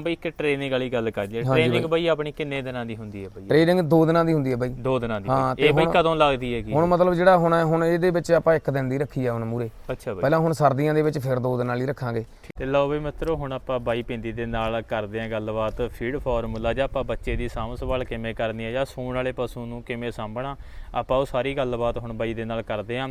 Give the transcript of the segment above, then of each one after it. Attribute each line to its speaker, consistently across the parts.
Speaker 1: ਬਈ ਇੱਕ ਟ੍ਰੇਨਿੰਗ ਵਾਲੀ ਗੱਲ ਕਰ ਜੇ ਟ੍ਰੇਨਿੰਗ ਬਈ। ਆਪਣੀ ਕਿੰਨੇ ਦਿਨਾਂ ਦੀ ਹੁੰਦੀ ਹੈ ਬਈ?
Speaker 2: ਟ੍ਰੇਨਿੰਗ 2 ਦਿਨਾਂ ਦੀ ਹੁੰਦੀ ਹੈ ਬਾਈ।
Speaker 1: ਦੋ ਦਿਨਾਂ ਦੀ ਇਹ ਬਈ ਕਦੋਂ ਲੱਗਦੀ ਹੈਗੀ
Speaker 2: ਹੁਣ ਮਤਲਬ ਜਿਹੜਾ ਹੁਣ ਹੁਣ ਇਹਦੇ ਵਿੱਚ ਆਪਾਂ ਇੱਕ ਦਿਨ ਦੀ ਰੱਖੀ ਆ ਹੁਣ ਮੂਰੇ
Speaker 1: ਅੱਛਾ ਬਈ।
Speaker 2: ਪਹਿਲਾਂ ਹੁਣ ਸਰਦੀਆਂ ਦੇ ਵਿੱਚ ਫਿਰ 2 ਦਿਨ ਵਾਲੀ ਰੱਖਾਂਗੇ।
Speaker 1: ਤੇ ਲਓ ਬਈ ਮਿੱਤਰੋ ਹੁਣ ਆਪਾਂ ਬਾਈ ਪਿੰਦੀ ਦੇ ਨਾਲ ਕਰਦੇ ਆਂ ਗੱਲਬਾਤ ਫੀਡ ਫਾਰਮੂਲਾ ਜਾਂ ਆਪਾਂ ਬੱਚੇ ਦੀ ਸਾਂਭ ਸੰਭਾਲ ਕਿਵੇਂ ਕਰਨੀ ਹੈ ਜਾਂ ਸੂਣ ਵਾਲੇ ਪਸ਼ੂ ਨੂੰ ਕਿਵੇਂ ਸਾਂਭਣਾ ਆਪਾਂ ਉਹ ਸਾਰੀ ਗੱਲਬਾਤ ਹੁਣ ਬਾਈ ਦੇ ਨਾਲ ਕਰਦੇ ਆਂ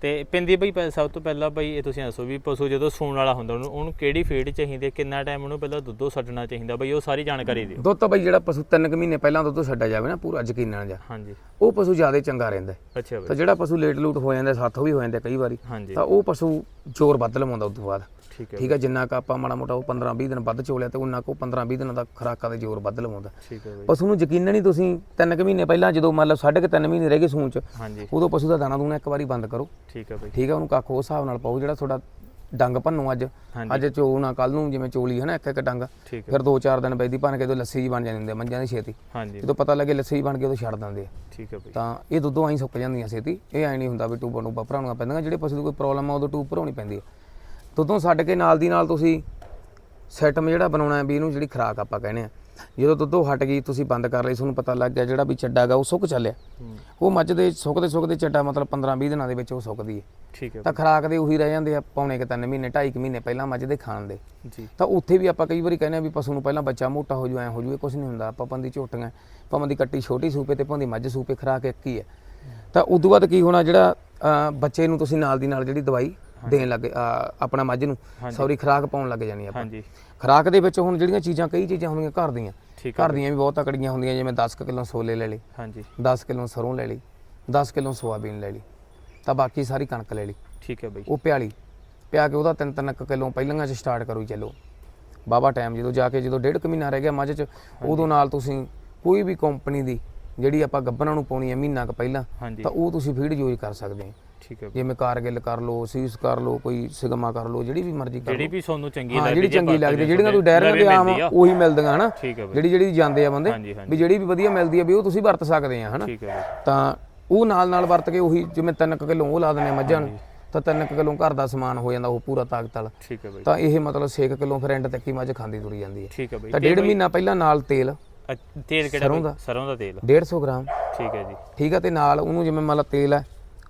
Speaker 1: ਤੇ ਪਿੰਦੀ ਬਈ ਸਭ ਤੋਂ ਪਹਿਲਾਂ ਬਈ ਇਹ ਤੁਸੀਂ ਦੱਸੋ ਵੀ ਪਸ਼ੂ ਜਦੋਂ ਸੂਣ ਵਾਲਾ ਹੁੰਦਾ ਉਹਨੂੰ ਉਹਨੂੰ ਕਿਹੜੀ ਫੀਡ ਚਾਹੀਦੀ ਹੈ ਕਿੰਨਾ ਟਾਈਮ ਉਹਨੂੰ ਪਹਿਲਾਂ ਦੁੱਧੋਂ ਛੱਡਣਾ ਚਾਹੀਦਾ ਬਈ ਉਹ ਸਾਰੀ ਜਾਣਕਾਰੀ ਦਿਓ।
Speaker 2: ਦੁੱਧ ਤਾਂ ਬਾਈ ਜਿਹੜਾ ਪਸ਼ੂ 3 ਮਹੀਨੇ ਪਹਿਲਾਂ ਦੁੱਧ ਛੱਡਿਆ ਜਾਵੇ ਨਾ ਪੂਰਾ ਯਕੀਨਨ ਜਾ।
Speaker 1: ਹਾਂਜੀ।
Speaker 2: ਉਹ ਪਸ਼ੂ ਜ਼ਿਆਦਾ ਚੰਗਾ ਰਹਿੰਦਾ।
Speaker 1: ਅੱਛਾ
Speaker 2: ਤਾਂ
Speaker 1: ਬਈ
Speaker 2: ਜਿਹੜਾ ਪਸ਼ੂ ਲੇਟ ਲੂਟ ਹੋ ਜਾਂਦਾ ਸਾਥੋਂ ਵੀ ਹੋ ਜਾਂਦਾ ਕਈ ਵਾਰੀ
Speaker 1: ਹਾਂਜੀ।
Speaker 2: ਤਾਂ ਉਹ ਪਸ਼ੂ ਜ਼ੋਰ ਵੱਧ ਲਵਾਉਂਦਾ ਉਸ ਤੋਂ ਬਾਅਦ।
Speaker 1: ਠੀਕ ਹੈ
Speaker 2: ਠੀਕ ਹੈ ਜਿੰਨਾ ਕ ਆਪਾਂ ਮਾੜਾ ਮੋਟਾ ਉਹ 15 20 ਦਿਨ ਵੱਧ ਚੋਲਿਆ ਤੇ ਉਹਨਾਂ ਕੋ 15 20 ਦਿਨਾਂ ਦਾ ਖਰਾਕਾਂ ਦੇ ਜ਼ੋਰ ਵੱਧ ਲਵਾਉਂਦਾ।
Speaker 1: ਠੀਕ ਹੈ ਬਈ।
Speaker 2: ਪਸ਼ੂ ਨੂੰ ਯਕੀਨਨ ਹੀ ਤੁਸੀਂ 3 ਮਹੀਨੇ ਪਹਿਲਾਂ ਜਦੋਂ ਮੰਨ ਲਓ ਸਾਢੇ ਕੁ ਤਿੰਨ ਮਹੀਨੇ ਰਹਿ ਗਏ ਸੂਣ ਚ
Speaker 1: ਹਾਂਜੀ।
Speaker 2: ਉਦੋਂ ਪਸ਼ੂ ਦਾ ਦਾਣਾ ਦੂਣਾ ਇੱਕ ਵਾਰੀ ਬੰਦ ਕਰੋ।
Speaker 1: ਠੀਕ ਹੈ ਬਈ।
Speaker 2: ਠੀਕ ਹੈ ਉਹਨੂੰ ਕੱਖ ਉਸ ਹਿਸਾਬ ਨਾਲ ਪਾਓ ਜਿਹੜਾ ਤੁਹਾਡਾ ਡੰਗ ਭੰਨੂ ਅੱਜ। ਅੱਜ ਚੋਣਾ ਕੱਲ ਨੂੰ ਜਿਵੇਂ ਚੋਲੀ ਹੈ ਨਾ ਇੱਕ ਇੱਕ ਡੰਗ ਫਿਰ 2-4 ਦਿਨ ਬੈਦੀ ਭੰਨ ਕੇ ਜਦੋਂ ਲੱਸੀ ਜੀ ਬਣ ਜਾਂਦੀ ਹੁੰਦੀ ਮੰਜਾਂ ਦੀ ਛੇਤੀ। ਜਦੋਂ ਪਤਾ ਲੱਗੇ ਲੱਸੀ ਜੀ ਬਣ ਕੇ ਉਦੋਂ ਛੱਡ ਦਿੰਦੇ ਆ।
Speaker 1: ਠੀਕ ਹੈ ਬਈ।
Speaker 2: ਤਾਂ ਇਹ ਦੁੱਧੋਂ ਆਈ ਸੁੱਕ ਜਾਂਦੀਆਂ ਛੇਤੀ। ਇਹ ਐ ਨਹੀਂ ਹੁੰਦਾ ਵੀ ਟੂਬਾਂ ਟੂਬਾਂ ਭਰਾਉਣੀਆਂ ਪੈਂਦੀਆਂ। ਜਿਹੜੇ ਪਸ਼ੂ ਦੀ ਕੋਈ ਪ੍ਰੋਬਲਮ ਆ ਉਦੋਂ ਟੂਬ ਭਰਾਉਣੀ ਪੈਂਦੀ ਹੈ ਦੁੱਧੋਂ ਛੱਡ ਕੇ ਨਾਲ ਦੀ ਨਾਲ ਤੁਸੀਂ ਸੈਟਮ ਜਿਹੜਾ ਬਣਾਉਣਾ ਹੈ ਵੀ ਇਹਨੂੰ ਜਿਹੜੀ ਖਰਾਕ ਆਪਾਂ ਕਹਿੰਦੇ ਆ। ਜਦੋਂ ਦੁੱਧੋਂ ਹਟ ਗਈ ਤੁਸੀਂ ਬੰਦ ਕਰ ਲਈ ਤੁਹਾਨੂੰ ਪਤਾ ਲੱਗ ਗਿਆ ਜਿਹੜਾ ਵੀ ਚੱਡਾ ਗਾ ਉਹ ਸੁੱਕ ਚੱਲਿਆ। ਉਹ ਮੱਝ ਦੇ ਸੁੱਕਦੇ ਸੁੱਕਦੇ ਚੱਡਾ ਮਤਲਬ 15-20 ਦਿਨਾਂ ਦੇ ਵਿੱਚ ਉਹ ਸੁੱਕਦੀ ਹੈ।
Speaker 1: ਠੀਕ ਹੈ
Speaker 2: ਤਾਂ ਖਰਾਕ ਦੇ ਉਹੀ ਰਹਿ ਜਾਂਦੇ ਆ ਪੌਣੇ ਕਿ 3 ਮਹੀਨੇ 2.5 ਮਹੀਨੇ ਪਹਿਲਾਂ ਮੱਝ ਦੇ ਖਾਣ ਦੇ।
Speaker 1: ਜੀ।
Speaker 2: ਤਾਂ ਉੱਥੇ ਵੀ ਆਪਾਂ ਕਈ ਵਾਰੀ ਕਹਿੰਦੇ ਆ ਵੀ ਪਸ਼ੂ ਨੂੰ ਪਹਿਲਾਂ ਬੱਚਾ ਮੋਟਾ ਹੋ ਜੂ ਐ ਹੋ ਜੂ ਇਹ ਕੁਝ ਨਹੀਂ ਹੁੰਦਾ। ਆਪਾਂ ਪੰਦੀ ਝੋਟੀਆਂ ਭਾਵੇਂ ਦੀ ਕੱਟੀ ਛੋਟੀ ਸੂਪੇ ਤੇ ਭਾਵੇਂ ਮੱਝ ਸੂਪੇ ਖਰਾਕ ਇੱਕ ਹੀ ਹੈ। ਤਾਂ ਉਦੋਂ ਬਾਅਦ ਕੀ ਹੋਣਾ ਜਿਹੜਾ ਬੱਚੇ ਨੂੰ ਤੁਸੀਂ ਨਾਲ ਦੀ ਨਾਲ ਜਿਹੜੀ ਦਵਾਈ ਦੇਣ ਲੱਗੇ ਆਪਣਾ ਮੱਝ ਨੂੰ ਸੌਰੀ ਖਰਾਕ ਪਾਉਣ ਲੱਗ ਜਾਣੀ ਆਪਾਂ।
Speaker 1: ਹਾਂਜੀ।
Speaker 2: ਖਰਾਕ ਦੇ ਵਿੱਚ ਹੁਣ ਜਿਹੜੀਆਂ ਚੀਜ਼ਾਂ ਕਈ ਚੀਜ਼ਾਂ ਹੁੰਦੀਆਂ ਘਰ ਦੀਆਂ।
Speaker 1: ਠੀਕ
Speaker 2: ਘਰ ਦੀਆਂ ਵੀ ਬਹੁਤ ਤਕੜੀਆਂ ਹੁੰਦੀਆਂ ਜਿਵੇਂ 10 ਕੁ ਕਿਲੋ ਛੋਲੇ ਲੈ ਲਈ
Speaker 1: ਹਾਂਜੀ।
Speaker 2: 10 ਕਿਲੋ ਸਰੋਂ ਲੈ ਲਈ 10 ਕਿਲੋ ਸੋਆਬੀਨ ਲੈ ਲਈ ਤਾਂ ਬਾਕੀ ਸਾਰੀ ਕਣਕ ਲੈ ਲਈ।
Speaker 1: ਠੀਕ ਹੈ ਬਈ।
Speaker 2: ਉਹ ਪਿਆਲੀ ਪਿਆ ਕੇ ਉਹਦਾ ਤਿੰਨ ਤਿੰਨ ਕੁ ਕਿਲੋ ਪਹਿਲਾਂ ਚ ਸਟਾਰਟ ਕਰੋ ਚੱਲੋ। ਬਾਬਾ ਟਾਈਮ ਜਦੋਂ ਜਾ ਕੇ ਜਦੋਂ ਡੇਢ ਕੁ ਮਹੀਨਾ ਰਹਿ ਗਿਆ ਮੱਝ ਚ ਉਦੋਂ ਨਾਲ ਤੁਸੀਂ ਕੋਈ ਵੀ ਕੰਪਨੀ ਦੀ ਜਿਹੜੀ ਆਪਾਂ ਗੱਬਨਾਂ ਨੂੰ ਪਾਉਣੀ ਹੈ ਮਹੀਨਾ ਕੁ ਪਹਿਲਾਂ ਤਾਂ ਉਹ ਤੁਸੀਂ ਫੀਡ ਯੂਜ਼ ਕਰ ਸਕਦੇ ਹੋ।
Speaker 1: ਠੀਕ ਹੈ।
Speaker 2: ਜਿਵੇਂ ਕਾਰਗਿਲ ਕਰ ਲਓ ਸੀਸ ਕਰ ਲਓ ਕੋਈ ਸਿਗਮਾ ਕਰ ਲਓ ਜਿਹੜੀ ਵੀ ਮਰਜ਼ੀ ਕਰ
Speaker 1: ਜਿਹੜੀ ਵੀ ਤੁਹਾਨੂੰ ਚੰਗੀ ਲੱਗਦੀ
Speaker 2: ਜਿਹੜੀ ਚੰਗੀ ਲੱਗਦੀ ਜਿਹੜੀਆਂ ਤੂੰ ਡੈਰੀਆਂ ਤੇ ਆਮ। ਉਹੀ ਮਿਲਦੀਆਂ ਹਨਾ? ਜਿਹੜੀ ਜਿਹੜੀ ਜਾਂਦੇ ਆ ਬੰਦੇ ਵੀ ਜਿਹੜੀ ਵੀ ਵਧੀਆ ਮਿਲਦੀ ਆ ਵੀ ਉਹ ਤੁਸੀਂ ਵਰਤ ਸਕਦੇ ਆ ਹਨਾ? ਤਾਂ ਉਹ ਨਾਲ ਨਾਲ ਵਰਤ ਕੇ ਉਹੀ ਜਿਵੇਂ 3 ਕਿਲੋ ਉਹ ਲਾ ਦਿੰਦੇ ਆ ਮੱਝਾਂ ਨੂੰ ਤਾਂ 3 ਕਿਲੋ ਘਰ ਦਾ ਸਮਾਨ ਹੋ ਜਾਂਦਾ ਉਹ ਪੂਰਾ ਤਾਕਤ ਵਾਲਾ
Speaker 1: ਠੀਕ ਹੈ ਬਈ।
Speaker 2: ਤਾਂ ਇਹ ਮਤਲਬ 6 ਕਿਲੋ ਫਿਰ ਐਂਡ ਤੱਕ ਹੀ ਮੱਝ ਖਾਂਦੀ ਤੁਰੀ ਜਾਂਦੀ ਹੈ
Speaker 1: ਠੀਕ ਹੈ ਬਈ।
Speaker 2: ਤਾਂ ਡੇਢ ਮਹੀਨਾ ਪਹਿਲਾਂ ਨਾਲ ਤੇਲ।
Speaker 1: ਤੇਲ ਕਿਹੜਾ
Speaker 2: ਸਰੋਂ? ਦਾ।
Speaker 1: ਸਰੋਂ ਦਾ ਤੇਲ।
Speaker 2: 150 ਗ੍ਰਾਮ।
Speaker 1: ਠੀਕ ਹੈ ਜੀ।
Speaker 2: ਠੀਕ ਹੈ ਤੇ ਨਾਲ ਉਹਨੂੰ ਜਿਵੇਂ ਮੰਨ ਲਓ ਤੇਲ ਹੈ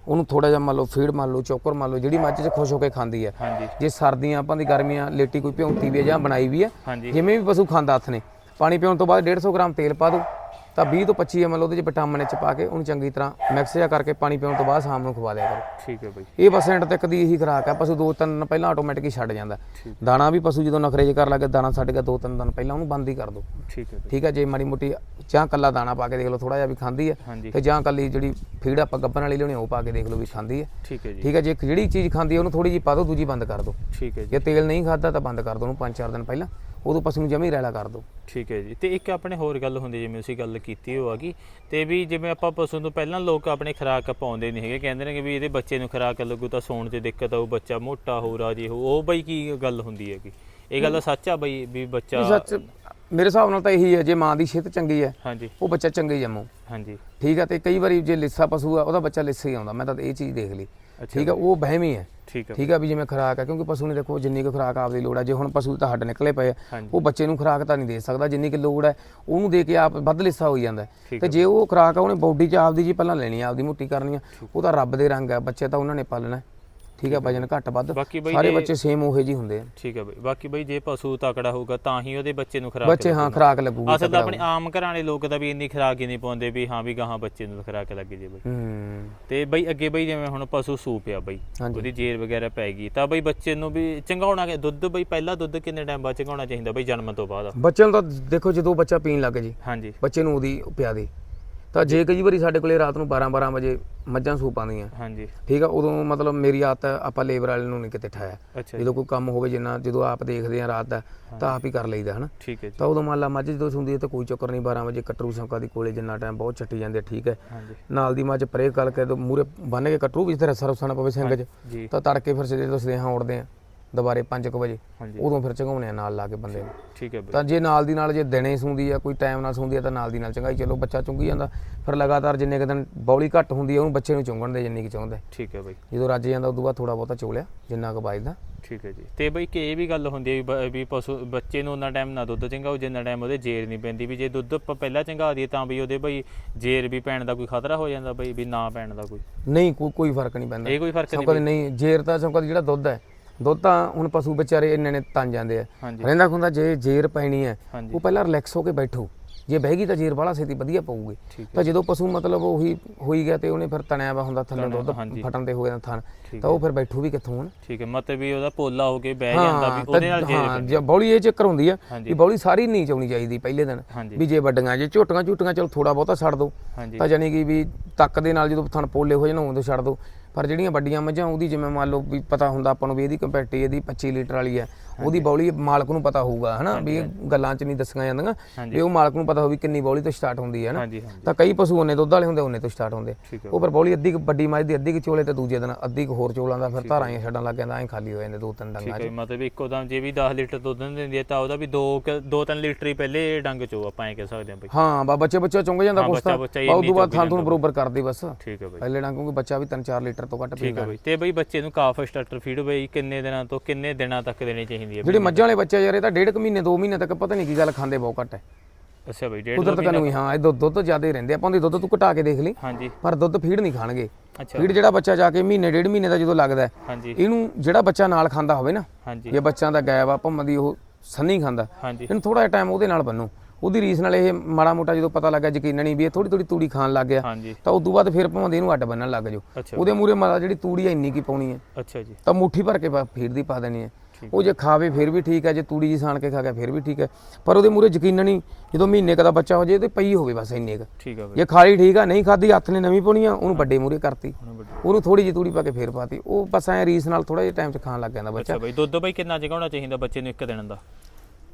Speaker 2: ਉਹਨੂੰ ਥੋੜਾ ਜਿਹਾ ਮੰਨ ਲਓ ਫੀਡ ਮੰਨ ਲਓ ਚੋਕਰ ਮੰਨ ਲਓ ਜਿਹੜੀ ਮੱਝ 'ਚ ਖੁਸ਼ ਹੋ ਕੇ ਖਾਂਦੀ ਹੈ
Speaker 1: ਹਾਂਜੀ।
Speaker 2: ਜੇ ਸਰਦੀਆਂ ਆਪਾਂ ਦੀ ਗਰਮੀਆਂ ਲੇਟੀ ਕੋਈ ਭਿਉਂਤੀ ਵੀ ਹੈ ਜਾਂ ਬਣਾਈ ਵੀ ਹੈ
Speaker 1: ਹਾਂਜੀ।
Speaker 2: ਜਿਵੇਂ ਵੀ ਪਸ਼ੂ ਖਾਂਦਾ ਹੱਥ ਨੇ ਪਾਣੀ ਪੀਉਣ ਤੋਂ ਬਾਅਦ 150 ਗ੍ਰਾਮ ਤੇਲ ਪਾ ਦਿਓ। ਤਾਂ 20 ਤੋਂ 25 ml ਉਹਦੇ 'ਚ ਵਿਟਾਮਿਨ ਚ ਪਾ ਕੇ ਉਹਨੂੰ ਚੰਗੀ ਤਰ੍ਹਾਂ ਮਿਕਸ ਜਿਹਾ ਕਰਕੇ ਪਾਣੀ ਪੀਉਣ ਤੋਂ ਬਾਅਦ ਸ਼ਾਮ ਨੂੰ ਖਵਾ ਦਿਆ ਕਰੋ।
Speaker 1: ਠੀਕ ਹੈ ਬਈ।
Speaker 2: ਇਹ ਬਸ ਐਂਡ ਤੱਕ ਦੀ ਇਹੀ ਖੁਰਾਕ ਹੈ ਪਸ਼ੂ ਦੋ ਤਿੰਨ ਦਿਨ ਪਹਿਲਾਂ ਆਟੋਮੈਟਿਕ ਹੀ ਛੱਡ ਜਾਂਦਾ। ਦਾਣਾ ਵੀ ਪਸ਼ੂ ਜਦੋਂ ਨਖਰੇ ਜੇ ਕਰ ਲੱਗੇ ਦਾਣਾ ਛੱਡ ਦੋ ਤਿੰਨ ਦਿਨ ਪਹਿਲਾਂ ਉਹਨੂੰ ਬੰਦ ਹੀ ਕਰ ਦਿਓ
Speaker 1: ਠੀਕ ਹੈ
Speaker 2: ਠੀਕ ਹੈ ਜੇ ਮਾੜੀ ਮੋਟੀ ਜਾਂ ਕੱਲਾ ਦਾਣਾ ਪਾ ਕੇ ਦੇਖ ਲਓ ਥੋੜਾ ਜਿਹਾ ਵੀ ਖਾਂਦੀ ਹੈ ਤੇ ਜਾਂ ਕੱਲੀ ਜਿਹੜੀ ਫੀਡ ਆਪਾਂ ਗੱਬਨ ਵਾਲੀ ਲਿਆਉਣੀ ਉਹ ਪਾ ਕੇ ਦੇਖ ਲਓ ਵੀ ਖਾਂਦੀ ਹੈ।
Speaker 1: ਠੀਕ ਹੈ ਜੀ।
Speaker 2: ਠੀਕ ਹੈ ਜੇ ਇੱਕ ਜਿਹੜੀ ਚੀਜ਼ ਖਾਂਦੀ ਹੈ ਉਹਨੂੰ ਥੋੜੀ ਜਿਹੀ ਪਾ ਦਿਓ ਦੂਜੀ ਬੰਦ ਕਰ ਦਿਓ
Speaker 1: ਠੀਕ ਹੈ ਜੀ
Speaker 2: ਜੇ। ਤੇਲ ਨਹੀਂ ਖਾਦਾ ਤਾਂ ਬੰਦ ਕਰ ਦਿਓ ਉਹਨੂੰ 5-4 ਦਿਨ ਪਹਿਲਾਂ। ਉਦੋਂ ਪਸ਼ੂ ਨੂੰ ਜਮੀ ਰੈਲਾ ਕਰ ਦਿਓ
Speaker 1: ਠੀਕ ਹੈ ਜੀ। ਤੇ ਇੱਕ ਆਪਣੇ ਹੋਰ ਗੱਲ ਹੁੰਦੀ ਜਿਵੇਂ ਅਸੀਂ ਗੱਲ ਕੀਤੀ ਹੋਆਗੀ ਤੇ ਵੀ ਜਿਵੇਂ ਆਪਾਂ ਪਸ਼ੂ ਨੂੰ ਪਹਿਲਾਂ ਲੋਕ ਆਪਣੇ ਖੁਰਾਕ ਪਾਉਂਦੇ ਨਹੀਂ ਹੈਗੇ। ਕਹਿੰਦੇ ਨੇ ਕਿ ਵੀ ਇਹਦੇ ਬੱਚੇ ਨੂੰ ਖੁਰਾਕ ਲੱਗੂ ਤਾਂ ਸੌਣ 'ਚ ਦਿੱਕਤ ਆਊ ਬੱਚਾ ਮੋਟਾ ਹੋ ਰਾਜੀ ਹੋ ਉਹ ਬਈ ਕੀ ਗੱਲ ਹੁੰਦੀ ਹੈਗੀ? ਇਹ ਗੱਲ ਸੱਚ ਆ ਬਈ ਵੀ ਬੱਚਾ
Speaker 2: ਸੱਚ ਮੇਰੇ ਹਿਸਾਬ ਨਾਲ ਤਾਂ ਇਹੀ ਹੈ ਜੇ ਮਾਂ ਦੀ ਸਿਹਤ ਚੰਗੀ ਹੈ
Speaker 1: ਹਾਂਜੀ।
Speaker 2: ਉਹ ਬੱਚਾ ਚੰਗਾ ਹੀ ਜੰਮੂ
Speaker 1: ਹਾਂਜੀ।
Speaker 2: ਠੀਕ ਹੈ ਤੇ ਕਈ ਵਾਰੀ ਜੇ ਲਿੱਸਾ ਪਸ਼ੂ ਆ ਉਹਦਾ ਬੱਚਾ ਲਿੱਸਾ ਹੀ ਆਉਂਦਾ। ਮੈਂ ਤਾਂ ਇਹ ਚੀਜ਼ ਦੇਖ ਲਈ। ਠੀਕ ਹੈ ਉਹ ਵਹਿਮ ਹੀ ਹੈ।
Speaker 1: ਠੀਕ ਹੈ
Speaker 2: ਠੀਕ ਹੈ ਵੀ ਜਿਵੇਂ ਖੁਰਾਕ ਹੈ ਕਿਉਂਕਿ ਪਸ਼ੂ ਨੇ ਦੇਖੋ ਜਿੰਨੀ ਕੁ ਖੁਰਾਕ ਆਪਦੀ ਲੋੜ ਹੈ ਜੇ ਹੁਣ ਪਸ਼ੂ ਤਾਂ ਹੱਡ ਨਿਕਲੇ ਪਏ ਆ, ਉਹ ਬੱਚੇ ਨੂੰ ਖੁਰਾਕ ਤਾਂ ਨਹੀਂ ਦੇ ਸਕਦਾ ਜਿੰਨੀ ਕੁ ਲੋੜ ਹੈ ਉਹਨੂੰ ਦੇ ਕੇ ਆਪ ਵੱਧ ਲਿੱਸਾ ਹੋਈ ਜਾਂਦਾ। ਤੇ ਜੇ ਉਹ ਖੁਰਾਕ ਆ ਉਹਨੇ ਬੋਡੀ 'ਚ ਆਪਦੀ ਜੀ ਪਹਿਲਾਂ ਲੈਣੀ ਆ ਆਪਦੀ ਮੁੱਠੀ ਕਰਨੀ ਆ ਉਹ ਤਾਂ ਰੱਬ ਦੇ ਰੰਗ ਹੈ ਬੱਚੇ ਤਾਂ ਉਹਨਾਂ ਨੇ ਪਾਲਣਾ। ਠੀਕ ਹੈ ਵਜਨ ਘੱਟ ਵੱਧ।
Speaker 1: ਬਾਕੀ ਬਈ
Speaker 2: ਸਾਰੇ
Speaker 1: ਜੇ-
Speaker 2: ਬੱਚੇ ਸੇਮ ਉਹੇ ਜੀ ਹੁੰਦੇ ਆ।
Speaker 1: ਠੀਕ ਹੈ ਬਈ। ਬਾਕੀ ਬਈ ਜੇ ਪਸ਼ੂ ਤਕੜਾ ਹੋਊਗਾ ਤਾਂ ਹੀ ਉਹਦੇ ਬੱਚੇ ਨੂੰ ਖੁਰਾਕ
Speaker 2: ਬੱਚੇ ਹਾਂ ਖੁਰਾਕ ਲੱਗੂਗੀ
Speaker 1: ਅਸਲ ਤਾਂ ਆਪਣੇ ਆਮ ਘਰਾਂ ਵਾਲੇ ਲੋਕ ਤਾਂ ਵੀ ਇੰਨੀ ਖੁਰਾਕ ਹੀ ਨਹੀਂ ਪਾਉਂਦੇ ਵੀ ਹਾਂ ਵੀ ਗਾਹਾਂ ਬੱਚੇ ਨੂੰ ਖੁਰਾਕ ਲੱਗ ਜੇ ਬਈ।
Speaker 2: ਹੂੰ।
Speaker 1: ਤੇ ਬਈ ਅੱਗੇ ਬਈ ਜਿਵੇਂ ਹੁਣ ਪਸ਼ੂ ਸੂਪ ਆ ਬਈ
Speaker 2: ਹਾਂਜੀ।
Speaker 1: ਉਹਦੀ ਜੇਰ ਵਗੈਰਾ ਪੈ ਗਈ ਤਾਂ ਬਈ ਬੱਚੇ ਨੂੰ ਵੀ ਚੰਗਾਉਣਾ ਕਿ ਦੁੱਧ ਬਈ ਪਹਿਲਾ ਦੁੱਧ ਕਿੰਨੇ ਟਾਈਮ ਬਾਅਦ ਚੰਗਾਉਣਾ ਚਾਹੀਦਾ ਬਈ ਜਨਮ ਤੋਂ ਬਾਅਦ?
Speaker 2: ਬੱਚੇ ਨੂੰ ਤਾਂ ਦੇਖੋ ਜਦੋਂ ਬੱਚਾ ਪੀਣ ਲੱਗ ਜੇ
Speaker 1: ਹਾਂਜੀ।
Speaker 2: ਬੱਚੇ ਨੂੰ ਉਹਦੀ ਪਿਆ ਦੇ। ਤਾਂ ਜੇ ਕਈ ਵਾਰੀ ਸਾਡੇ ਕੋਲੇ ਰਾਤ ਨੂੰ 12 12 ਵਜੇ ਮੱਝਾਂ ਸੂਪ ਆਉਂਦੀਆਂ
Speaker 1: ਹਾਂਜੀ।
Speaker 2: ਠੀਕ ਆ ਉਦੋਂ ਮਤਲਬ ਮੇਰੀ ਆਦਤ ਹੈ ਆਪਾਂ ਲੇਬਰ ਵਾਲੇ ਨੂੰ ਨਹੀਂ ਕਿਤੇ ਠਾਇਆ। ਜਦੋਂ ਕੋਈ ਕੰਮ ਹੋਵੇ ਜਿੰਨਾ ਜਦੋਂ ਆਪ ਦੇਖਦੇ ਆ ਰਾਤ ਦਾ ਤਾਂ ਆਪ ਹੀ ਕਰ ਲਈਦਾ ਹਨਾ?
Speaker 1: ਠੀਕ ਹੈ
Speaker 2: ਤਾਂ ਉਦੋਂ ਮੰਨ ਲਾ ਮੱਝ ਜਦੋਂ ਸੁੰਦੀ ਹੈ ਤਾਂ ਕੋਈ ਚੱਕਰ ਨਹੀਂ 12 ਵਜੇ ਕਟਰੂ ਸੰਕਾ ਦੀ ਕੋਲੇ ਜਿੰਨਾ ਟਾਈਮ ਬਹੁਤ ਛੱਟੀ ਜਾਂਦੇ ਠੀਕ ਹੈ। ਨਾਲ ਦੀ ਮੱਝ ਪਰੇ ਕਰਕੇ ਤੇ ਮੂਰੇ ਬੰਨ ਕੇ ਕਟਰੂ ਵੀ ਤੇਰਾ ਸਰਫ ਸਣਾ ਪਵੇ ਸਿੰਘ 'ਚ। ਤਾਂ ਤੜਕੇ ਫਿਰ ਸਿੱਧੇ ਤੋਂ ਸਦੇਹਾਂ ਉੜਦੇ ਆ। ਦੁਬਾਰੇ 5:00 ਵਜੇ
Speaker 1: ਹਾਂਜੀ।
Speaker 2: ਉਦੋਂ ਫਿਰ ਚੰਗਾਉਣੇ ਆ ਨਾਲ ਲਾ ਕੇ ਬੰਦੇ ਨੂੰ।
Speaker 1: ਠੀਕ ਹੈ ਬਾਈ।
Speaker 2: ਤਾਂ ਜੇ ਨਾਲ ਦੀ ਨਾਲ ਜੇ ਦਿਨੇ ਸੂੰਦੀ ਆ ਕੋਈ ਟਾਈਮ ਨਾਲ ਸੂੰਦੀ ਆ ਤਾਂ ਨਾਲ ਦੀ ਨਾਲ ਚੰਗਾਈ ਚਲੋ ਬੱਚਾ ਚੁੰਗੀ ਜਾਂਦਾ। ਫਿਰ ਲਗਾਤਾਰ ਜਿੰਨੇ ਕੁ ਦਿਨ ਬੌਲੀ ਘੱਟ ਹੁੰਦੀ ਆ ਉਹਨੂੰ ਬੱਚੇ ਨੂੰ ਚੁੰਗਣ ਦੇ ਜਿੰਨੀ ਕਿ ਚਾਹੁੰਦਾ।
Speaker 1: ਠੀਕ ਹੈ ਬਾਈ।
Speaker 2: ਜਦੋਂ ਰੱਜ ਜਾਂਦਾ ਉਦੋਂ ਬਾਅਦ ਥੋੜਾ ਬਹੁਤਾ ਚੋਲਿਆ ਜਿੰਨਾ ਕੁ ਬਾਜਦਾ
Speaker 1: ਠੀਕ ਹੈ ਜੀ। ਤੇ ਬਈ ਕਿ ਇਹ ਵੀ ਗੱਲ ਹੁੰਦੀ ਹੈ ਵੀ ਬ- ਵੀ ਪਸ਼ੂ ਬੱਚੇ ਨੂੰ ਉਹਨਾਂ ਟਾਈਮ ਨਾ ਦੁੱਧ ਚੰਗਾਓ ਜਿੰਨਾ ਟਾਈਮ ਉਹਦੇ ਜੇਰ ਨਹੀਂ ਪੈਂਦੀ। ਵੀ ਜੇ ਦੁੱਧ ਆਪਾਂ ਪਹਿਲਾਂ ਚੰਗਾ ਦਈਏ ਤਾਂ ਵੀ ਉਹਦੇ ਬਈ ਜੇਰ ਵੀ ਪੈਣ ਦਾ ਕੋਈ ਖਤਰਾ ਹੋ ਜਾਂਦਾ ਬਈ ਵੀ ਨਾ ਪੈਣ ਦਾ ਕੋਈ।
Speaker 2: ਨਹੀਂ ਕੋਈ ਕੋਈ ਫ਼ਰਕ ਨਹੀਂ ਪੈਂਦਾ।
Speaker 1: ਇਹ ਕੋਈ ਫ਼ਰਕ ਨਹੀਂ
Speaker 2: ਜੇਰ ਤਾਂ ਸਭ ਕਦੇ ਜਿਹੜਾ ਦੁੱਧ ਹੈ ਦੁੱਧ ਤਾਂ ਹੁਣ ਪਸ਼ੂ ਵਿਚਾਰੇ ਇੰਨੇ ਨੇ ਤਨ ਜਾਂਦੇ ਆ। ਰਹਿੰਦਾ ਹੁੰਦਾ ਜੇ ਜੇਰ ਪੈਣੀ ਹੈ ਉਹ ਪਹਿਲਾਂ ਰਿਲੈਕਸ ਹੋ ਕੇ ਬੈਠੋ। ਜੇ ਬਹਿ ਗਈ ਤਾਂ ਜੇਰ ਬਾਹਲਾ ਛੇਤੀ ਵਧੀਆ ਪਊਗੀ। ਤਾਂ ਜਦੋਂ ਪਸ਼ੂ ਮਤਲਬ ਉਹੀ ਹੋਈ ਗਿਆ ਤੇ ਉਹਨੇ ਫਿਰ ਤਣਿਆ ਵਾ ਹੁੰਦਾ ਥੱਲੇ ਦੁੱਧ। ਫਟਣ ਤੇ ਹੋ ਗਿਆ ਥਣ ਤਾਂ ਉਹ ਫਿਰ ਬੈਠੂ ਵੀ ਕਿੱਥੋਂ ਹੁਣ?
Speaker 1: ਠੀਕ ਹੈ ਮਤਲਬ ਵੀ ਉਹਦਾ ਪੋਲਾ ਹੋ ਕੇ ਬਹਿ ਜਾਂਦਾ ਵੀ ਉਹਦੇ ਨਾਲ ਜੇਰ
Speaker 2: ਹਾਂ ਜੇ ਬੌਲੀ ਇਹ ਚੱਕਰ ਹੁੰਦੀ ਆ। ਕਿ ਬੌਲੀ ਸਾਰੀ ਨਹੀਂ ਚਾਉਣੀ ਚਾਹੀਦੀ ਪਹਿਲੇ ਦਿਨ ਵੀ ਜੇ ਵੱਡੀਆਂ ਜੇ ਝੋਟੀਆਂ ਝੂਟੀਆਂ ਚਲ ਥੋੜਾ ਬਹੁਤਾ ਛੱਡ ਦੋ। ਤਾਂ ਜਾਨੀ ਕਿ ਵੀ ਤੱਕ ਦੇ ਨਾਲ ਜਦੋਂ ਥਣ ਪੋਲੇ ਹੋ ਜਾਣ ਛੱਡ ਦੋ। ਪਰ ਜਿਹੜੀਆਂ ਵੱਡੀਆਂ ਮੱਝਾਂ, ਉਹਦੀ ਜਿਵੇਂ ਮੰਨ ਲਓ ਵੀ ਪਤਾ ਹੁੰਦਾ ਆਪਾਂ ਨੂੰ ਵੀ ਇਹਦੀ ਕੰਪੈਟੀ ਇਹਦੀ 25 ਲੀਟਰ ਵਾਲੀ ਹੈ ਉਹਦੀ ਬੌਲੀ ਮਾਲਕ ਨੂੰ ਪਤਾ ਹੋਊਗਾ ਹਨਾ? ਵੀ ਇਹ ਗੱਲਾਂ 'ਚ ਨਹੀਂ ਦੱਸੀਆਂ ਜਾਂਦੀਆਂ। ਵੀ ਉਹ ਮਾਲਕ ਨੂੰ ਪਤਾ ਹੋਵੇ ਕਿੰਨੀ ਬੌਲੀ ਤੋਂ ਸਟਾਰਟ ਹੁੰਦੀ ਹੈ ਨਾ ਤਾਂ ਕਈ ਪਸ਼ੂ ਉਹਨੇ ਦੁੱਧ ਵਾਲੇ ਹੁੰਦੇ ਉਹਨੇ ਤੋਂ ਸਟਾਰਟ ਹੁੰਦੇ।
Speaker 1: ਠੀਕ
Speaker 2: ਉਹ ਪਰ ਬੌਲੀ ਅੱਧੀ ਵੱਡੀ ਮੱਝ ਦੀ ਅੱਧੀ ਕੁ ਚੋਲੇ ਤੇ ਦੂਜੇ ਦਿਨ ਅੱਧੀ ਕੁ ਹੋਰ ਚੋਲਾਂ ਦਾ ਫਿਰ ਧਾਰਾਂ ਹੀ ਛੱਡਣ ਲੱਗ ਜਾਂਦਾ ਐਂ ਖਾਲੀ ਹੋ ਜਾਂਦੇ ਦੋ ਤਿੰਨ
Speaker 1: ਠੀਕ
Speaker 2: ਡੰਗਾਂ 'ਚ।
Speaker 1: ਹੈ ਮਤਲਬ ਇੱਕੋ ਦਮ ਜੇ ਵੀ 10 ਲੀਟਰ ਦੁੱਧ ਦਿੰਦੀ ਹੈ ਤਾਂ ਉਹਦਾ ਵੀ 2 2-3 ਲੀਟਰ ਹੀ ਪਹਿਲੇ ਡੰਗ ਚੋ ਆਪਾਂ ਐਂ ਕਹਿ ਸਕਦੇ ਹਾਂ ਬਈ।
Speaker 2: ਹਾਂ ਬਾ ਬੱਚੇ ਬੱਚਾ ਚੁੰਗ ਜਾਂਦਾ ਕੁਛ ਤਾਂ ਬਾਅਦ
Speaker 1: ਚੁੰਗੀ
Speaker 2: ਥਾਂ ਤੁਹਾਨੂੰ ਬਰੋਬਰ ਕਰਦੀ ਬਸ।
Speaker 1: ਠੀਕ ਹੈ ਬਈ।
Speaker 2: ਪਹਿਲੇ ਡੰਗ ਕਿਉਂਕਿ ਬੱਚਾ ਵੀ 3-4 ਲੀਟਰ ਤੋਂ ਘੱਟ
Speaker 1: ਠੀਕ ਹੈ
Speaker 2: ਪੀਂਦਾ।
Speaker 1: ਬਈ। ਤੇ ਬਈ ਬੱਚੇ ਨੂੰ ਕਾਫ ਸਟਾਰਟਰ ਫੀਡ ਬਈ ਕਿੰਨੇ ਦਿਨਾਂ ਤੋਂ ਕਿੰਨੇ ਦਿਨਾਂ ਤੱਕ ਦੇਣੀ ਚਾਹੀਦੀ ਹੈ
Speaker 2: ਜਿਹੜੇ ਮੱਝਾਂ ਵਾਲੇ ਬੱਚੇ ਯਾਰ ਇਹ ਤਾਂ ਡੇਢ ਕੁ ਮਹੀਨੇ 2 ਮਹੀਨੇ ਤੱਕ ਪਤਾ ਨਹੀਂ ਕੀ ਗੱਲ ਖਾਂਦੇ ਬਹੁਤ ਘੱਟ ਹੈ।
Speaker 1: ਅੱਛਾ ਬਈ ਡੇਢ
Speaker 2: ਕੁਦਰਤ ਕਨੂੰ ਹਾਂ ਇਹ ਦੁੱਧ ਦੁੱਧ ਜ਼ਿਆਦਾ ਹੀ ਰਹਿੰਦੇ ਆਪਾਂ ਉਹਦੀ ਦੁੱਧ ਤੂੰ ਘਟਾ ਕੇ ਦੇਖ ਲਈ।
Speaker 1: ਹਾਂਜੀ।
Speaker 2: ਪਰ ਦੁੱਧ ਫੀਡ ਨਹੀਂ ਖਾਣਗੇ। ਫੀਡ ਜਿਹੜਾ ਬੱਚਾ ਜਾ ਕੇ ਮਹੀਨੇ ਡੇਢ ਮਹੀਨੇ ਦਾ ਜਦੋਂ ਲੱਗਦਾ ਇਹਨੂੰ ਜਿਹੜਾ ਬੱਚਾ ਨਾਲ ਖਾਂਦਾ ਹੋਵੇ ਨਾ ਜੇ ਬੱਚਿਆਂ ਦਾ ਗਾਇਬ ਆ ਭੰਮ ਦੀ ਉਹ ਸੰਨੀ ਖਾਂਦਾ। ਇਹਨੂੰ ਥੋੜਾ ਜਿਹਾ ਟਾਈਮ ਉਹਦੇ ਨਾਲ ਬੰਨੋ। ਉਹਦੀ ਰੀਸ ਨਾਲ ਇਹ ਮਾੜਾ ਮੋਟਾ ਜਦੋਂ ਪਤਾ ਲੱਗਾ ਯਕੀਨ ਨਹੀਂ ਵੀ ਇਹ ਥੋੜੀ ਥੋੜੀ ਤੂੜੀ ਖਾਣ ਲੱਗ ਗਿਆ ਤਾਂ ਉਦੋਂ ਬਾਅਦ ਫਿਰ ਭਾਵੇਂ ਇਹਨੂੰ ਅੱਡ ਬੰਨਣ ਲੱਗ ਜਾਓ। ਉਹਦੇ ਮੂਰੇ ਮਾਲਾ ਜਿਹੜੀ ਤੂੜੀ ਆ ਇੰਨੀ ਕੀ ਪਾਉਣੀ ਹੈ।
Speaker 1: ਅੱਛਾ ਜੀ।
Speaker 2: ਤਾਂ ਮੁੱਠੀ ਭਰ ਕੇ ਫੀਡ ਦੀ ਪਾ ਦੇਣੀ ਹੈ। ਉਹ ਜੇ ਖਾਵੇ ਫਿਰ ਵੀ ਠੀਕ ਹੈ ਜੇ ਤੂੜੀ ਜੀ ਸਾਣ ਕੇ ਖਾ ਗਿਆ ਫਿਰ ਵੀ ਠੀਕ ਹੈ। ਪਰ ਉਹਦੇ ਮੂਰੇ ਯਕੀਨ ਨਹੀਂ ਜਦੋਂ ਮਹੀਨੇ ਕੁ ਦਾ ਬੱਚਾ ਹੋ ਜੇ ਤੇ ਪਈ ਹੋਵੇ ਬਸ ਇੰਨੇ ਕੁ।
Speaker 1: ਠੀਕ ਹੈ
Speaker 2: ਜੇ ਖਾਲੀ ਠੀਕ ਆ ਨਹੀਂ ਖਾਦੀ ਹੱਥ ਨੇ ਨਵੀਂ ਪਾਉਣੀ ਆ ਉਹਨੂੰ ਵੱਡੇ ਮੂਰੇ ਕਰਤੀ। ਉਹਨੂੰ ਥੋੜੀ ਜਿਹੀ ਤੂੜੀ ਪਾ ਕੇ ਫੇਰ ਪਾਤੀ। ਉਹ ਬਸ ਐ ਰੀਸ ਨਾਲ ਥੋੜਾ ਜਿਹਾ ਟਾਈਮ ਚ ਖਾਣ ਲੱਗ ਜਾਂਦਾ ਬੱਚਾ।
Speaker 1: ਬਈ ਦੁੱਧ ਬਈ ਕਿੰਨਾ ਜਗਾਉਣਾ ਚਾਹੀਦਾ ਬੱਚੇ ਨੂੰ ਇੱਕ ਦਿਨ ਦਾ?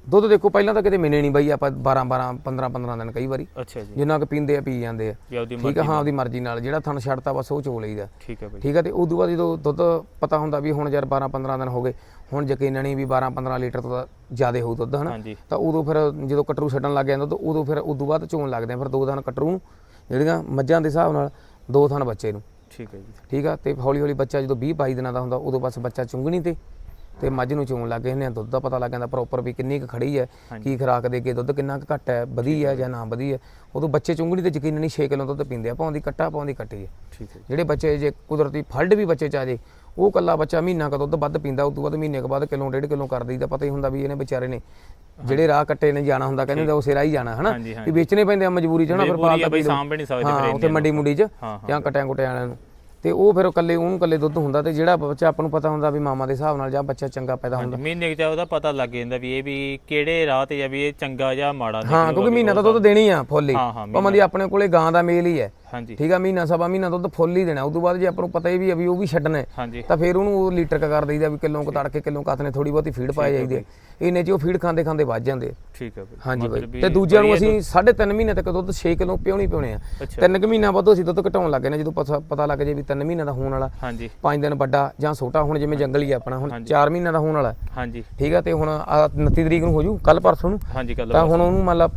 Speaker 2: ਦੁੱਧ ਦੇਖੋ ਪਹਿਲਾਂ ਤਾਂ ਕਿਤੇ ਮਿਲੇ ਨਹੀਂ ਬਈ ਆਪਾਂ 12 12 15 15 ਦਿਨ ਕਈ ਵਾਰੀ।
Speaker 1: ਅੱਛਾ ਜੀ।
Speaker 2: ਜਿੰਨਾ ਕੁ ਪੀਂਦੇ ਆ ਪੀ ਜਾਂਦੇ ਆ।
Speaker 1: ਆਪਦੀ
Speaker 2: ਠੀਕ ਆ ਹਾਂ ਉਹਦੀ ਮਰਜ਼ੀ ਨਾਲ। ਜਿਹੜਾ ਥਣ ਛੱਡਤਾ ਬਸ ਉਹ ਚੋ ਲਈਦਾ।
Speaker 1: ਠੀਕ ਹੈ ਬਈ।
Speaker 2: ਠੀਕ ਆ ਤੇ ਉਦੋਂ ਬਾਅਦ ਜਦੋਂ ਦੁੱਧ ਪਤਾ ਹੁੰਦਾ ਵੀ ਹੁਣ ਯਾਰ 12 15 ਦਿਨ ਹੋ ਗਏ ਹੁਣ ਯਕੀਨ ਨਹੀਂ ਵੀ 12 15 ਲੀਟਰ ਤੋਂ ਜ਼ਿਆਦਾ ਹੋਊ ਦੁੱਧ ਹਨਾ? ਤਾਂ ਉਦੋਂ ਫਿਰ ਜਦੋਂ ਕਟਰੂ ਛੱਡਣ ਲੱਗ ਜਾਂਦਾ ਤਾਂ ਉਦੋਂ ਫਿਰ ਉਦੋਂ ਬਾਅਦ ਚੋਣ ਲੱਗਦੇ ਆ। ਫਿਰ ਦੋ ਥਣ ਕਟਰੂ ਜਿਹੜੀਆਂ ਮੱਝਾਂ ਦੇ ਹਿਸਾਬ ਨਾਲ ਦੋ ਥਣ ਬੱਚੇ ਨੂੰ।
Speaker 1: ਠੀਕ ਹੈ ਜੀ।
Speaker 2: ਠੀਕ ਆ? ਤੇ ਹੌਲੀ ਹੌਲੀ ਬੱਚਾ ਜਦੋਂ 20 22 ਦਿਨਾਂ ਦਾ ਹੁੰਦਾ ਉਦੋਂ ਬਸ ਬੱਚਾ ਚੁੰਗਣੀ ਤੇ ਤੇ ਮੱਝ ਨੂੰ ਚੋਣ ਲੱਗ ਆ। ਦੁੱਧ ਦਾ ਪਤਾ ਲੱਗ ਜਾਂਦਾ ਪ੍ਰੋਪਰ ਵੀ ਕਿੰਨੀ ਕੁ ਖੜੀ ਹੈ ਕੀ ਖਰਾਕ ਦੇ ਕੇ ਦੁੱਧ ਕਿੰਨਾ ਕੁ ਘੱਟ ਹੈ ਵਧੀ ਹੈ ਜਾਂ ਨਾ ਵਧੀ ਹੈ। ਉਦੋਂ ਬੱਚੇ ਚੁੰਗਣੀ ਤੇ ਯਕੀਨ ਨਹੀਂ 6 ਕਿਲੋ ਦੁੱਧ ਪੀਂਦੇ ਆ ਪਾਉਂਦੀ ਕੱਟਾ ਪਾਉਂਦੀ ਕੱਟੀ ਹੈ।
Speaker 1: ਠੀਕ ਹੈ
Speaker 2: ਜਿਹੜੇ ਬੱਚੇ ਜੇ ਕੁਦਰਤੀ ਫਲਡ ਵੀ ਬੱਚੇ ਚ ਆ ਜੇ ਉਹ ਕੱਲਾ ਬੱਚਾ ਮਹੀਨਾ ਕੁ ਦੁੱਧ ਵੱਧ ਪੀਂਦਾ ਉਸ ਤੋਂ ਬਾਅਦ ਮਹੀਨੇ ਕੁ ਬਾਅਦ ਕਿਲੋ ਡੇਢ ਕਿਲੋ ਕਰ ਦਈਦਾ ਪਤਾ ਹੀ ਹੁੰਦਾ ਵੀ ਇਹਨੇ ਵਿਚਾਰੇ ਨੇ ਜਿਹੜੇ ਰਾਹ ਕੱਟੇ ਨੇ ਜਾਣਾ ਹੁੰਦਾ ਕਹਿੰਦੇ ਉਹ ਸਿਰਾ ਹੀ ਜਾਣਾ ਹਨਾ? ਵੀ ਵੇਚਣੇ ਪੈਂਦੇ ਆ ਮਜਬੂਰੀ ਚ ਹਨਾ? ਫਿਰ ਪਾਲ ਤਾਂ
Speaker 1: ਬਈ। ਸਾਂਭ ਨਹੀਂ ਸਕਦੇ ਫਿਰ
Speaker 2: ਉੱਥੇ ਮੰਡੀ ਮੁੰਡੀ ਚ ਜਾਂ ਕਟਿਆਂ ਕੁਟਿਆਂ ਵਾਲਿਆਂ ਨੂੰ। ਤੇ ਉਹ ਫਿਰ ਇਕੱਲੇ ਉਹਨੂੰ ਇਕੱਲੇ ਦੁੱਧ ਹੁੰਦਾ ਤੇ ਜਿਹੜਾ ਬੱਚਾ ਆਪਾਂ ਨੂੰ ਪਤਾ ਹੁੰਦਾ ਵੀ ਮਾਮਾ ਦੇ ਹਿਸਾਬ ਨਾਲ ਜਾਂ ਬੱਚਾ ਚੰਗਾ ਪੈਦਾ ਹੁੰਦਾ।
Speaker 1: ਮਹੀਨੇ ਚ ਉਹਦਾ ਪਤਾ ਲੱਗ ਜਾਂਦਾ ਵੀ ਇਹ ਵੀ ਕਿਹੜੇ ਰਾਹ ਤੇ ਆ ਵੀ ਇਹ ਚੰਗਾ ਜਾਂ ਮਾੜਾ
Speaker 2: ਹਾਂ ਕਿਉਂਕਿ ਮਹੀਨਾ ਤਾਂ ਦੁੱਧ ਦੇਣੀ ਆ ਫੁੱਲ ਭਾਵੇਂ ਦੀ ਆਪਣੇ ਕੋਲੇ ਗਾਂ ਦਾ ਮੇਲ ਹੀ ਹੈ।
Speaker 1: ਹਾਂਜੀ।
Speaker 2: ਠੀਕ ਆ ਮਹੀਨਾ ਸਵਾ ਮਹੀਨਾ ਦੁੱਧ ਫੁੱਲ ਹੀ ਦੇਣਾ। ਉਸ ਤੋਂ ਬਾਅਦ ਜੇ ਆਪਾਂ ਨੂੰ ਪਤਾ ਹੀ ਵੀ ਵੀ ਉਹ ਵੀ ਛੱਡਣਾ ਹੈ,
Speaker 1: ਹਾਂਜੀ।
Speaker 2: ਤਾਂ ਫਿਰ ਉਹਨੂੰ ਉਹ ਲੀਟਰ ਕ ਕਰ ਦਈਦਾ ਵੀ ਕਿਲੋ ਕੁ ਤੜਕੇ ਕਿਲੋ ਕੱਤ ਨੇ ਥੋੜੀ ਬਹੁਤੀ ਫੀਡ ਪਾਈ ਜਾਈਦੀ ਹੈ ਇਹਨੇ ਚ ਉਹ ਫੀਡ ਖਾਂਦੇ ਖਾਂਦੇ ਵੱਜ ਜਾਂਦੇ।
Speaker 1: ਠੀਕ ਹੈ ਬਈ।
Speaker 2: ਹਾਂਜੀ ਬਾਈ। ਤੇ ਦੂਜਿਆਂ ਨੂੰ ਅਸੀਂ 3.5 ਮਹੀਨੇ ਤੱਕ ਦੁੱਧ 6 ਕਿਲੋ ਪਿਉਣੀ ਪਿਉਣੇ ਆ। ਤਿੰਨ ਕੁ ਮਹੀਨਾ ਬਾਅਦ ਅਸੀਂ ਦੁੱਧ ਘਟਾਉਣ ਲੱਗੇ ਨੇ ਜਦੋਂ ਪਤਾ ਲੱਗ ਜੇ ਵੀ 3 ਮਹੀਨੇ ਦਾ ਹੋਣ ਵਾਲਾ।
Speaker 1: ਹਾਂਜੀ।
Speaker 2: 5 ਦਿਨ ਵੱਡਾ ਜਾਂ ਛੋਟਾ ਹੁਣ ਜਿਵੇਂ ਜੰਗਲੀ ਆਪਣਾ ਹੁਣ 4 ਮਹੀਨੇ ਦਾ ਹੋਣ ਵਾਲਾ।
Speaker 1: ਹਾਂਜੀ।
Speaker 2: ਠੀਕ ਆ ਤੇ ਹੁਣ ਆਹ 29 ਤਰੀਕ ਨੂੰ ਹੋ ਜੂ ਕੱਲ ਪਰਸੋਂ ਨੂੰ।
Speaker 1: ਹਾਂਜੀ ਗੱਲ
Speaker 2: ਤਾਂ ਹੁਣ ਉਹਨੂੰ ਮੰਨ ਲਾ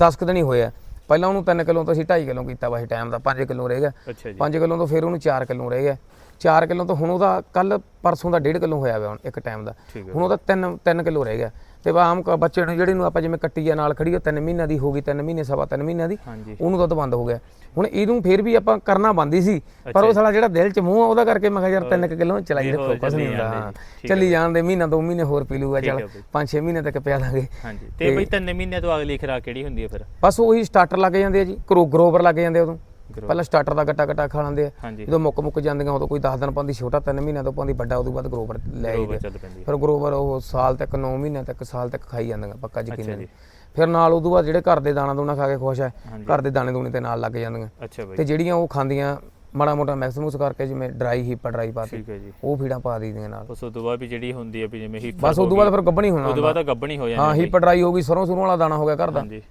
Speaker 2: 10 ਕੁ ਦਿਨ ਹੀ ਹੋਇਆ ਪਹਿਲਾਂ ਉਹਨੂੰ 3 ਕਿਲੋ ਤੋਂ ਅਸੀਂ 2.5 ਕਿਲੋ ਕੀਤਾ ਵਾ ਇਹ ਟਾਈਮ ਦਾ 5 ਕਿਲੋ ਰਹਿ ਗਿਆ।
Speaker 1: ਅੱਛਾ ਜੀ।
Speaker 2: 5 ਕਿਲੋ ਤੋਂ ਫਿਰ ਉਹਨੂੰ 4 ਕਿਲੋ ਰਹਿ ਗਿਆ। 4 ਕਿਲੋ ਤੋਂ ਹੁਣ ਉਹਦਾ ਕੱਲ ਪਰਸੋਂ ਦਾ 1.5 ਕਿਲੋ ਹੋਇਆ ਵਾ ਹੁਣ ਇੱਕ ਟਾਈਮ ਦਾ। ਹੁਣ ਉਹਦਾ 3 3 ਕਿਲੋ ਰਹਿ ਗਿਆ। ਤੇ ਆਮ ਕ- ਬੱਚੇ ਨੂੰ ਜਿਹੜੀ ਨੂੰ ਆਪਾਂ ਜਿਵੇਂ ਕੱਟੀ ਆ ਨਾਲ ਖੜੀ ਉਹ 3 ਮਹੀਨਿਆਂ ਦੀ ਹੋ ਗਈ 3 ਮਹੀਨੇ ਸਵਾ 3 ਮਹੀਨਿਆਂ ਦੀ
Speaker 1: ਹਾਂਜੀ।
Speaker 2: ਉਹਨੂੰ ਦੁੱਧ ਬੰਦ ਹੋ ਗਿਆ। ਹੁਣ ਇਹਨੂੰ ਫਿਰ ਵੀ ਆਪਾਂ ਕਰਨਾ ਬੰਦੀ ਸੀ ਪਰ ਉਹ ਸਾਲਾ ਜਿਹੜਾ ਦਿਲ ਚ ਮੂੰਹ ਆ ਉਹਦਾ ਕਰਕੇ ਮੈਂ ਕਿਹਾ ਯਾਰ 3 ਕਿਲੋ ਚਲਾਈ ਰੱਖੋ ਕੁਛ ਨਹੀਂ ਹੁੰਦਾ। ਹਾਂ ਚੱਲੀ ਜਾਣ ਦੇ ਮਹੀਨਾ ਦੋ ਮਹੀਨੇ ਹੋਰ ਪੀ ਲੂਗਾ ਚੱਲ
Speaker 1: ਹੈ ਬਈ।
Speaker 2: 5-6 ਮਹੀਨੇ ਤੱਕ ਪਿਆ ਲਾਂਗੇ।
Speaker 1: ਹਾਂਜੀ। ਤੇ ਬਈ ਤਿੰਨ ਮਹੀਨੇ ਤੋਂ ਅਗਲੀ ਖੁਰਾਕ ਕਿਹੜੀ ਹੁੰਦੀ ਹੈ ਫਿਰ?
Speaker 2: ਬਸ ਉਹੀ ਸਟਾਰਟਰ ਲੱਗ ਜਾਂਦੇ ਆ ਜੀ ਕਰੋ ਗਰੋਵਰ ਲੱਗ ਜਾਂਦੇ ਆ ਉਦੋਂ। ਪਹਿਲਾਂ ਸਟਾਰਟਰ ਦਾ ਗੱਟਾ ਗੱਟਾ ਖਾ ਲੈਂਦੇ ਆ। ਜਦੋਂ ਮੁੱਕ ਮੁੱਕ ਜਾਂਦੀਆਂ ਉਦੋਂ ਕੋਈ 10 ਦਿਨ ਪਾਉਂਦੀ ਛੋਟਾ 3 ਮਹੀਨਿਆਂ ਤੋਂ ਪਾਉਂਦੀ ਵੱਡਾ ਉਦੋਂ ਬਾਅਦ ਗਰੋਵਰ ਲੈ ਆਈਦੇ। ਫਿਰ ਗਰੋਵਰ ਉਹ ਸਾਲ ਤੱਕ 9 ਮਹੀਨਿਆਂ ਤੱਕ ਸਾਲ ਤੱਕ ਖਾਈ ਜਾਂਦੀਆਂ ਪੱਕਾ ਯਕੀਨ ਫਿਰ ਨਾਲ ਉਦੋਂ ਬਾਅਦ ਜਿਹੜੇ ਘਰ ਦੇ ਦਾਣਾ ਦੂਣਾ ਖਾ ਕੇ ਖੁਸ਼ ਹੈ। ਘਰ ਦੇ ਦਾਣੇ ਦੂਣੇ ਤੇ ਨਾਲ ਲੱਗ ਜਾਂਦੀਆਂ। ਤੇ ਜਿਹੜੀਆਂ ਉਹ ਖਾਂਦੀਆਂ ਮਾੜਾ ਮੋਟਾ ਮੈਕਸਿਮੂਸ ਕਰਕੇ ਜਿਵੇਂ ਡਰਾਈ ਹੀਪਰ ਡਰਾਈ ਪਾਤੀ ਉਹ ਫੀਡਾਂ ਪਾ ਦਈਦੀਆਂ ਨਾਲ।
Speaker 1: ਉਸ ਤੋਂ ਬਾਅਦ ਵੀ ਜਿਹੜੀ ਹੁੰਦੀ ਹੈ ਵੀ ਜਿਵੇਂ ਹੀ
Speaker 2: ਬਸ ਉਦੋਂ ਬਾਅਦ ਫਿਰ ਗੱਭਣੀ ਹੋਣਾ
Speaker 1: ਉਦੋਂ ਬਾਅਦ ਤਾਂ ਗੱਬਣੀ ਹੋ ਜਾਂਦੀ ਹੈ
Speaker 2: ਹੀਪਰ ਡਰਾਈ ਹੋ ਗਈ ਸਰੋਂ ਸਰੋਂ ਵਾਲਾ ਦਾਣਾ ਹੋ ਗਿਆ ਘਰ ਦਾ।
Speaker 1: ਹਾਂਜੀ।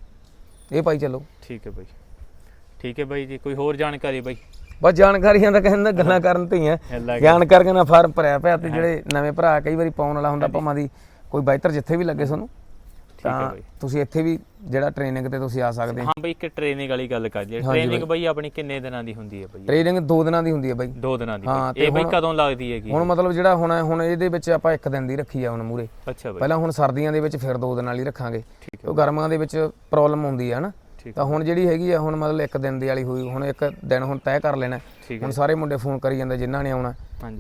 Speaker 2: ਇਹ ਪਾਈ ਚੱਲੋ।
Speaker 1: ਠੀਕ ਹੈ ਬਾਈ। ਠੀਕ ਹੈ ਬਾਈ ਜੀ ਕੋਈ ਹੋਰ ਜਾਣਕਾਰੀ ਬਾਈ?
Speaker 2: ਬਸ ਜਾਣਕਾਰੀਆਂ ਦਾ ਕਹਿੰਦਾ ਗੱਲਾਂ ਕਰਨ ਤੇ ਹੀ ਆ
Speaker 1: ਲੱਗ
Speaker 2: ਜਾਣਕਾਰੀਆਂ ਨਾਲ ਫਾਰਮ ਭਰਿਆ ਪਿਆ ਤੇ ਜਿਹੜੇ ਨਵੇਂ ਭਰਾ ਕਈ ਵਾਰੀ ਪਾਉਣ ਵਾਲਾ ਹੁੰਦਾ ਭਾਵਾਂ ਦੀ ਕੋਈ ਬਿਹਤਰ ਜਿੱਥੇ ਵੀ ਲੱਗੇ ਤੁਹਾਨੂੰ ਤਾਂ। ਤੁਸੀਂ ਇੱਥੇ ਵੀ ਜਿਹੜਾ ਟ੍ਰੇਨਿੰਗ ਤੇ ਤੁਸੀਂ ਆ ਸਕਦੇ ਹੋ।
Speaker 1: ਹਾਂ ਬਈ ਇੱਕ ਟ੍ਰੇਨਿੰਗ ਵਾਲੀ ਗੱਲ ਕਰ ਜੀ ਟ੍ਰੇਨਿੰਗ ਬਈ। ਆਪਣੀ ਕਿੰਨੇ ਦਿਨਾਂ ਦੀ ਹੁੰਦੀ ਹੈ ਬਈ?
Speaker 2: ਟ੍ਰੇਨਿੰਗ ਦੋ ਦਿਨਾਂ ਦੀ ਹੁੰਦੀ ਹੈ ਬਾਈ।
Speaker 1: ਦੋ ਦਿਨਾਂ ਦੀ। ਇਹ ਬਈ ਕਦੋਂ ਲੱਗਦੀ ਹੈਗੀ?
Speaker 2: ਹੁਣ ਮਤਲਬ ਜਿਹੜਾ ਹੁਣ ਹੁਣ ਇਹਦੇ ਵਿੱਚ ਆਪਾਂ ਇੱਕ ਦਿਨ ਦੀ ਰੱਖੀ ਆ ਹੁਣ ਮੂਰੇ
Speaker 1: ਅੱਛਾ ਬਈ।
Speaker 2: ਪਹਿਲਾਂ ਹੁਣ ਸਰਦੀਆਂ ਦੇ ਵਿੱਚ ਫਿਰ ਦੋ ਦਿਨ ਵਾਲੀ ਰੱਖਾਂਗੇ। ਉਹ ਗਰਮੀਆਂ ਦੇ ਵਿੱਚ ਪ੍ਰੋਬਲਮ ਹੁੰਦੀ ਹੈ ਹਨਾ? ਤਾਂ ਹੁਣ ਜਿਹੜੀ ਹੈਗੀ ਆ ਹੁਣ ਮਤਲਬ ਇੱਕ ਦਿਨ ਦੀ ਵਾਲੀ ਹੋਈ ਹੁਣ ਇੱਕ ਦਿਨ ਹੁਣ ਤੈਅ ਕਰ ਲੈਣਾ। ਹੁਣ ਸਾਰੇ ਮੁੰਡੇ ਫੋਨ ਕਰੀ ਜਾਂਦੇ ਜਿਨ੍ਹਾਂ ਨੇ ਆਉਣਾ।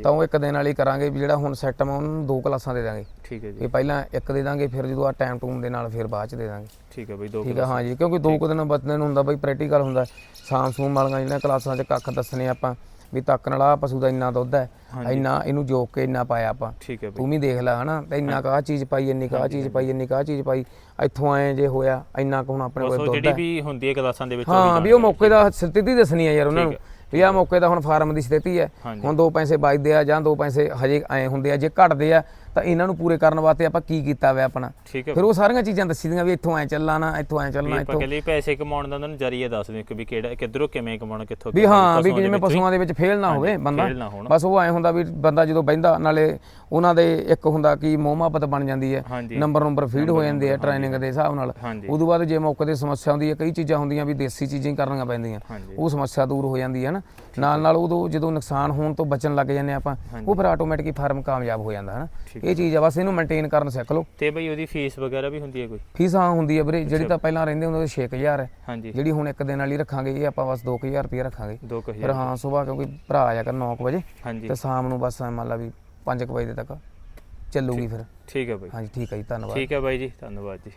Speaker 2: ਤਾਂ ਉਹ ਇੱਕ ਦਿਨ ਵਾਲੀ ਕਰਾਂਗੇ ਵੀ ਜਿਹੜਾ ਹੁਣ ਸੈੱਟ ਮੈਂ ਉਹਨਾਂ ਨੂੰ ਦੋ ਕਲਾਸਾਂ ਦੇ ਦਾਂਗੇ।
Speaker 1: ਠੀਕ ਹੈ ਜੀ।
Speaker 2: ਇਹ ਪਹਿਲਾਂ ਇੱਕ ਦੇ ਦਾਂਗੇ ਫਿਰ ਜਦੋਂ ਆ ਟਾਈਮ ਟੂਮ ਦੇ ਨਾਲ ਫਿਰ ਬਾਅਦ ਚ ਦੇ ਦਾਂਗੇ।
Speaker 1: ਠੀਕ ਹੈ ਬਈ ਦੋ
Speaker 2: ਠੀਕ ਆ ਹਾਂ ਜੀ ਕਿਉਂਕਿ ਦੋ ਕੁ ਦਿਨ ਬੱਚੇ ਨੂੰ ਹੁੰਦਾ ਬਈ ਪ੍ਰੈਕਟੀਕਲ ਹੁੰਦਾ। ਸਾਮ ਸੂਮ ਵਾਲੀਆਂ ਜਿਹੜੀਆਂ ਕਲਾਸਾਂ 'ਚ ਕੱਖ ਦੱਸਣੇ ਆਪਾਂ। ਵੀ ਤੱਕ ਨਾਲ ਆ ਪਸ਼ੂ ਦਾ ਇੰਨਾ ਦੁੱਧ ਹੈ ਇੰਨਾ ਇਹਨੂੰ ਜੋਕ ਕੇ ਇੰਨਾ ਪਾਇਆ ਆਪਾਂ।
Speaker 1: ਠੀਕ ਹੈ ਬਈ।
Speaker 2: ਤੂੰ ਵੀ ਦੇਖ ਲੈ ਹਨਾ ਤੇ ਇੰਨਾ ਕਾ ਚੀਜ਼ ਪਾਈ ਇੰਨੀ ਕਾ ਚੀਜ਼ ਪਾਈ ਇੰਨੀ ਕਾ ਚੀਜ਼ ਪਾਈ ਇੱਥੋਂ ਆਏ ਜੇ ਹੋਇਆ ਇੰਨਾ ਕੁ ਹੁਣ ਆਪਣੇ ਕੋਲ ਦੁੱਧ
Speaker 1: ਜਿਹੜੀ ਵੀ ਹੁੰਦੀ ਹੈ ਕਲਾਸਾਂ ਦੇ ਵਿੱਚ
Speaker 2: ਹਾਂ ਵੀ ਉਹ ਮੌਕੇ ਦਾ ਸਥਿਤੀ ਦੱਸਣੀ ਹੈ ਯਾਰ ਉਹਨਾਂ ਨੂੰ ਵੀ ਆ ਮੌਕੇ ਦਾ ਹੁਣ ਫਾਰਮ ਦੀ ਸਥਿਤੀ ਹੈ। ਹੁਣ ਦੋ ਪੈਸੇ ਬਚਦੇ ਆ ਜਾਂ ਦੋ ਪੈਸੇ ਹਜੇ ਐ ਹੁੰਦੇ ਆ ਜੇ ਘਟਦੇ ਆ ਤਾਂ ਇਹਨਾਂ ਨੂੰ ਪੂਰੇ ਕਰਨ ਵਾਸਤੇ ਆਪਾਂ ਕੀ ਕੀਤਾ ਹੋਇਆ ਆਪਣਾ? ਫਿਰ ਉਹ ਸਾਰੀਆਂ ਚੀਜ਼ਾਂ ਦੱਸੀ ਦੀਆਂ ਵੀ ਇੱਥੋਂ ਐ ਚੱਲਣਾ ਨਾ ਇੱਥੋਂ ਐ ਚੱਲਣਾ ਇੱਥੋਂ।
Speaker 1: ਕਹਿੰਦੇ ਪੈਸੇ ਕਮਾਉਣ ਦਾ ਉਹਨਾਂ ਨੂੰ ਜਰੀਆ ਦੱਸ ਦਿਓ ਕਿ ਵੀ ਕਿਹੜਾ ਕਿੱਧਰੋਂ ਕਿਵੇਂ ਕਮਾਉਣਾ ਕਿੱਥੋਂ
Speaker 2: ਵੀ ਹਾਂ ਵੀ ਜਿਵੇਂ। ਪਸ਼ੂਆਂ ਦੇ ਵਿੱਚ ਫੇਲ ਨਾ ਹੋਵੇ ਬੰਦਾ। ਬਸ ਉਹ ਐ ਹੁੰਦਾ ਵੀ ਬੰਦਾ ਜਦੋਂ ਬਹਿੰਦਾ ਨਾਲੇ ਉਹਨਾਂ ਦੇ ਇੱਕ ਹੁੰਦਾ ਕਿ ਮੋਹ ਮੁਹੱਬਤ ਬਣ ਜਾਂਦੀ ਹੈ। ਨੰਬਰ ਨੰਬਰ ਫੀਡ ਹੋ ਜਾਂਦੇ ਆ ਟ੍ਰੇਨਿੰਗ ਦੇ ਹਿਸਾਬ ਨਾਲ। ਉਦੋਂ ਬਾਅਦ ਜੇ ਮੌਕੇ ਤੇ ਸਮੱਸਿਆ ਹੁੰਦੀ ਹੈ ਕਈ ਚੀਜ਼ਾਂ ਹੁੰਦੀਆਂ ਵੀ ਦੇਸੀ ਚੀਜ਼ਾਂ ਹੀ ਕਰਨੀਆਂ ਪੈਂਦੀਆਂ। ਉਹ ਸਮੱਸਿਆ ਦੂਰ ਹੋ ਜਾਂਦੀ ਹੈ ਨਾ। ਨਾਲ ਨਾਲ ਉਦੋਂ ਜਦੋਂ ਨੁਕਸਾਨ ਹੋਣ ਤੋਂ ਬਚਣ ਲੱਗ ਜਾਂਦੇ ਆਪਾਂ ਉਹ ਫਿਰ ਆਟੋਮੈਟਿਕ ਫਾਰਮ ਕਾਮਯਾਬ ਹੋ ਜਾਂਦਾ ਹੈ ਨਾ। ਇਹ ਚੀਜ਼ ਆ ਬਸ ਇਹਨੂੰ ਮੇਨਟੇਨ ਕਰਨ ਸਿੱਖ ਲਓ।
Speaker 1: ਤੇ ਬਈ ਉਹਦੀ ਫੀਸ ਵਗੈਰਾ ਵੀ ਹੁੰਦੀ ਹੈ ਕੋਈ?
Speaker 2: ਫੀਸ ਹਾਂ ਹੁੰਦੀ ਹੈ ਵੀਰੇ ਜਿਹੜੀ ਤਾਂ ਪਹਿਲਾਂ ਰਹਿੰਦੇ ਹੁੰਦੇ ਉਹ 6000 ਹੈ ਜਿਹੜੀ ਹੁਣ ਇੱਕ ਦਿਨ ਵਾਲੀ ਰੱਖਾਂਗੇ ਇਹ ਆਪਾਂ ਬਸ 2000 ਰੁਪਏ ਰੱਖਾਂਗੇ।
Speaker 1: 2000
Speaker 2: ਫਿਰ ਹਾਂ ਸਵੇਰ ਕਿਉਂਕਿ ਭਰਾ ਆਇਆ ਕਰ 9 ਵਜੇ ਤੇ ਸ਼ਾਮ ਨੂੰ ਬਸ ਮੰਨ ਲਾ ਵੀ 5 ਵਜੇ ਤੱਕ ਚੱਲੂਗੀ ਫਿਰ।
Speaker 1: ਠੀਕ ਹੈ ਬਈ।
Speaker 2: ਹਾਂਜੀ ਠੀਕ ਹੈ ਜੀ ਧੰਨਵਾਦ।
Speaker 1: ਠੀਕ ਹੈ ਬਾਈ ਜੀ ਧੰਨਵਾਦ ਜੀ।